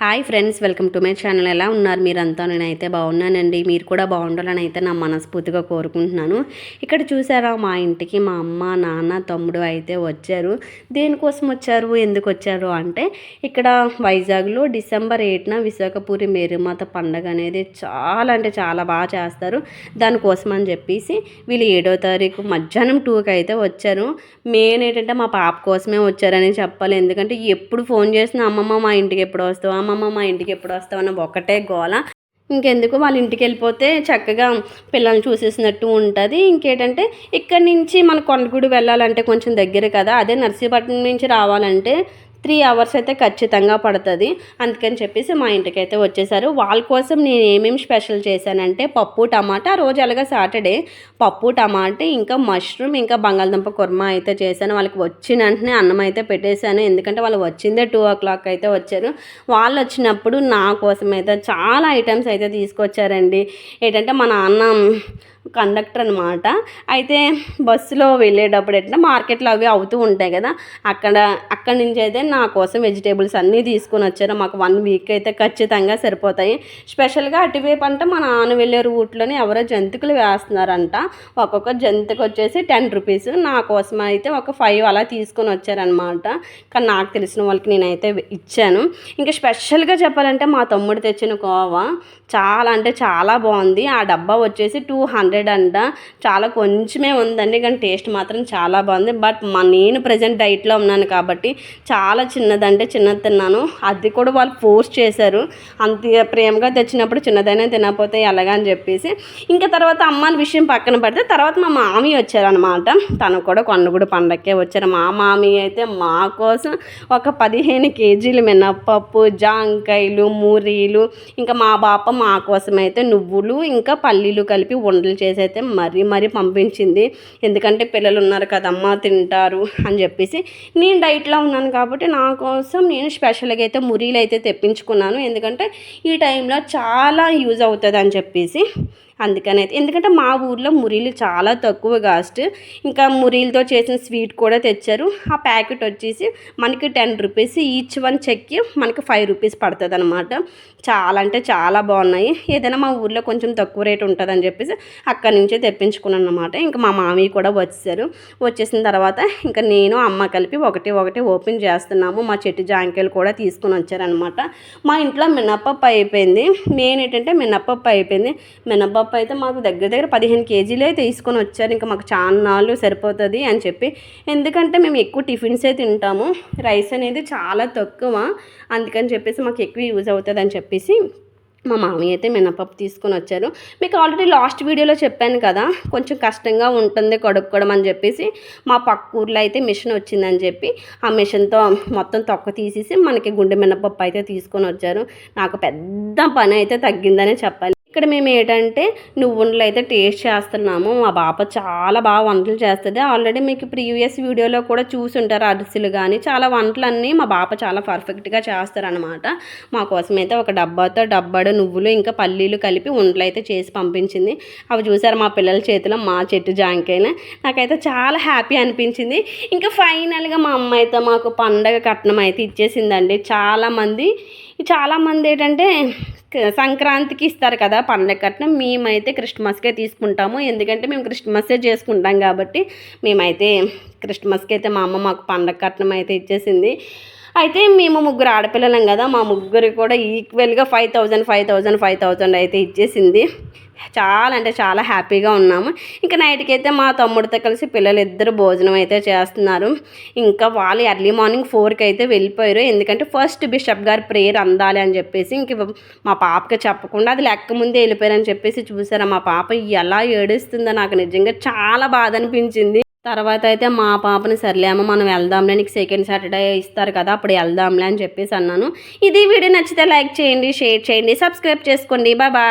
Hi friends welcome to my channel. ఎలా ఉన్నారు మీరంతా? నేనైతే బాగున్నానండి. మీరు కూడా బాగుండాలని అయితే నా మనస్ఫూర్తిగా కోరుకుంటున్నాను. ఇక్కడ చూసారా మా ఇంటికి మా అమ్మ నాన్న తమ్ముడు అయితే వచ్చారు. దేనికోసం వచ్చారు? ఎందుకు వచ్చారు? అంటే ఇక్కడ వైజాగ్లో డిసెంబర్ ఎయిట్న విశాఖపూరి మేరుమాత పండగ అనేది చాలా అంటే చాలా బాగా చేస్తారు. దానికోసం అని చెప్పేసి వీళ్ళు ఏడో తారీఖు మధ్యాహ్నం టూకి అయితే వచ్చారు. మెయిన్ ఏంటంటే మా పాప కోసమే వచ్చారని చెప్పాలి. ఎందుకంటే ఎప్పుడు ఫోన్ చేసిన అమ్మమ్మ మా ఇంటికి ఎప్పుడు వస్తావు? అమ్మమ్మ మా ఇంటికి ఎప్పుడు వస్తావు అన్న ఒకటే గోల. ఇంకెందుకు? వాళ్ళ ఇంటికి వెళ్ళిపోతే చక్కగా పిల్లల్ని చూసేసినట్టు ఉంటుంది. ఇంకేంటంటే ఇక్కడ నుంచి మన కొండగూడు వెళ్ళాలంటే కొంచెం దగ్గర కదా. అదే నర్సీపట్నం నుంచి రావాలంటే త్రీ అవర్స్ అయితే ఖచ్చితంగా పడుతుంది. అందుకని చెప్పేసి మా ఇంటికి అయితే వచ్చేసారు. వాళ్ళ కోసం నేను ఏమేమి స్పెషల్ చేశానంటే పప్పు టమాటా. ఆ రోజు అలాగా సాటర్డే పప్పు టమాటా ఇంకా మష్రూమ్ ఇంకా బంగాళదుంప కుర్మా అయితే చేశాను. వాళ్ళకి వచ్చిన వెంటనే అన్నం అయితే పెట్టేశాను. ఎందుకంటే వాళ్ళు వచ్చిందే టూ ఓ క్లాక్ అయితే వచ్చారు. వాళ్ళు వచ్చినప్పుడు నా కోసం అయితే చాలా ఐటమ్స్ అయితే తీసుకొచ్చారండి. ఏంటంటే మా నాన్న కండక్టర్ అనమాట అయితే బస్సులో వెళ్ళేటప్పుడు ఏంటంటే మార్కెట్లో అవి అవుతూ ఉంటాయి కదా. అక్కడ అక్కడి నుంచి అయితే నా కోసం వెజిటేబుల్స్ అన్నీ తీసుకొని వచ్చారు. మాకు వన్ వీక్ అయితే ఖచ్చితంగా సరిపోతాయి. స్పెషల్గా అటువైపు అంటే మా నాన్న వెళ్ళే రూట్లోనే ఎవరో జంతుకులు వేస్తున్నారంట. ఒక్కొక్క జంతుకు వచ్చేసి టెన్ రూపీస్. నా కోసం అయితే ఒక ఫైవ్ అలా తీసుకొని వచ్చారనమాట కానీ నాకు తెలిసిన వాళ్ళకి నేనైతే ఇచ్చాను. ఇంకా స్పెషల్గా చెప్పాలంటే మా తమ్ముడు తెచ్చిన కోవా చాలా అంటే చాలా బాగుంది. ఆ డబ్బా వచ్చేసి టూ హండ్రెడ్ అంట. చాలా కొంచెమే ఉందండి. కానీ టేస్ట్ మాత్రం చాలా బాగుంది. బట్ మా నేను ప్రజెంట్ డైట్లో ఉన్నాను కాబట్టి చాలా చాలా చిన్నదంటే చిన్నది తిన్నాను. అది కూడా వాళ్ళు ఫోర్స్ చేశారు. అంత ప్రేమగా తెచ్చినప్పుడు చిన్నదైనా తినకపోతే ఎలాగా అని చెప్పేసి. ఇంకా తర్వాత అమ్మాల విషయం పక్కన పడితే తర్వాత మా మామీ వచ్చారనమాట తను కూడా కొండగూడు పండక్కే వచ్చారు. మా మామీ అయితే మా కోసం ఒక పదిహేను కేజీలు మినప్పప్పు జాంకాయలు మూరీలు ఇంకా మా బాప మా కోసం అయితే నువ్వులు ఇంకా పల్లీలు కలిపి ఉండలు చేసి అయితే మరీ మరీ పంపించింది. ఎందుకంటే పిల్లలు ఉన్నారు కదమ్మా తింటారు అని చెప్పేసి. నేను డైట్లో ఉన్నాను కాబట్టి నా కోసం నేను స్పెషల్గా అయితే మురీలు అయితే తెప్పించుకున్నాను. ఎందుకంటే ఈ టైంలో చాలా యూజ్ అవుతుంది అని చెప్పేసి అందుకని అయితే ఎందుకంటే మా ఊర్లో మురీలు చాలా తక్కువ కాస్ట్. ఇంకా మురీలతో చేసిన స్వీట్ కూడా తెచ్చారు. ఆ ప్యాకెట్ వచ్చేసి మనకి టెన్ రూపీస్ ఈచ్ వన్ చెక్కి మనకి ఫైవ్ రూపీస్ పడుతుంది అనమాట చాలా అంటే చాలా బాగున్నాయి. ఏదైనా మా ఊర్లో కొంచెం తక్కువ రేట్ ఉంటుందని చెప్పేసి అక్కడి నుంచే తెప్పించుకున్నాను అనమాట ఇంకా మా మామయ్య కూడా వచ్చారు వచ్చేసిన తర్వాత ఇంకా నేను అమ్మ కలిపి ఒకటి ఒకటి ఓపెన్ చేస్తున్నాము. మా చెట్టు జాంకాయలు కూడా తీసుకుని వచ్చారనమాట మా ఇంట్లో మినప్పప్పు అయిపోయింది. మెయిన్ ఏంటంటే మినప్పప్పు అయిపోయింది. మినప్పప్పు అయితే మాకు దగ్గర దగ్గర పదిహేను కేజీలే తీసుకొని వచ్చారు. ఇంకా మాకు చాలా సరిపోతుంది అని చెప్పి. ఎందుకంటే మేము ఎక్కువ టిఫిన్సే తింటాము. రైస్ అనేది చాలా తక్కువ. అందుకని చెప్పేసి మాకు ఎక్కువ యూజ్ అవుతుంది అని చెప్పేసి మా మామయ్య అయితే మినపప్పు తీసుకొని వచ్చారు. మీకు ఆల్రెడీ లాస్ట్ వీడియోలో చెప్పాను కదా కొంచెం కష్టంగా ఉంటుంది కడుక్కోవడం అని చెప్పేసి. మా పక్క ఊర్లో అయితే మిషన్ వచ్చిందని చెప్పి ఆ మిషన్తో మొత్తం తొక్క తీసేసి మనకి గుండె మినపప్పు అయితే తీసుకొని వచ్చారు. నాకు పెద్ద పని అయితే తగ్గిందనే చెప్పాలి. ఇక్కడ మేము ఏంటంటే నువ్వుండలు అయితే టేస్ట్ చేస్తున్నాము. మా బాప చాలా బాగా వంటలు చేస్తుంది. ఆల్రెడీ మీకు ప్రీవియస్ వీడియోలో కూడా చూసుంటారు అరిసెలు కానీ చాలా వంటలన్నీ మా పాప చాలా పర్ఫెక్ట్గా చేస్తారనమాట మా కోసం అయితే ఒక డబ్బాతో డబ్బాడు నువ్వులు ఇంకా పల్లీలు కలిపి ఉండలు అయితే చేసి పంపించింది. అవి చూసారు మా పిల్లల చేతిలో? మా చెట్టు జాంకాయలు. నాకైతే చాలా హ్యాపీ అనిపించింది. ఇంకా ఫైనల్గా మా అమ్మ అయితే మాకు పండగ కట్నం అయితే ఇచ్చేసిందండి. చాలామంది చాలామంది ఏంటంటే సంక్రాంతికి ఇస్తారు కదా పండగ కట్నం. మేమైతే క్రిస్మస్కే తీసుకుంటాము. ఎందుకంటే మేము క్రిస్మస్సే చేసుకుంటాం కాబట్టి మేమైతే క్రిస్మస్కి అయితే మా అమ్మ మాకు పండగ కట్నం అయితే ఇచ్చేసింది. అయితే మేము ముగ్గురు ఆడపిల్లలం కదా మా ముగ్గురు కూడా ఈక్వల్గా five thousand five thousand five thousand అయితే ఇచ్చేసింది. చాలా అంటే చాలా హ్యాపీగా ఉన్నాము. ఇంకా నైట్కి అయితే మా తమ్ముడితో కలిసి పిల్లలు ఇద్దరు భోజనం అయితే చేస్తున్నారు. ఇంకా వాళ్ళు ఎర్లీ మార్నింగ్ ఫోర్కి అయితే వెళ్ళిపోయారు. ఎందుకంటే ఫస్ట్ బిషప్ గారి ప్రేయర్ అందాలి అని చెప్పేసి ఇంక మా పాపకి చెప్పకుండా అది లెక్క ముందే వెళ్ళిపోయారని చెప్పేసి చూసారా మా పాప ఎలా ఏడుస్తుందో నాకు నిజంగా చాలా బాధ అనిపించింది. తర్వాత అయితే మా పాపని సర్లేమో మనం వెళ్దాంలే నీకు సెకండ్ సాటర్డే ఇస్తారు కదా అప్పుడు వెళ్దాంలే అని చెప్పేసి అన్నాను. ఇది వీడియో నచ్చితే లైక్ చేయండి షేర్ చేయండి సబ్స్క్రైబ్ చేసుకోండి. Bye bye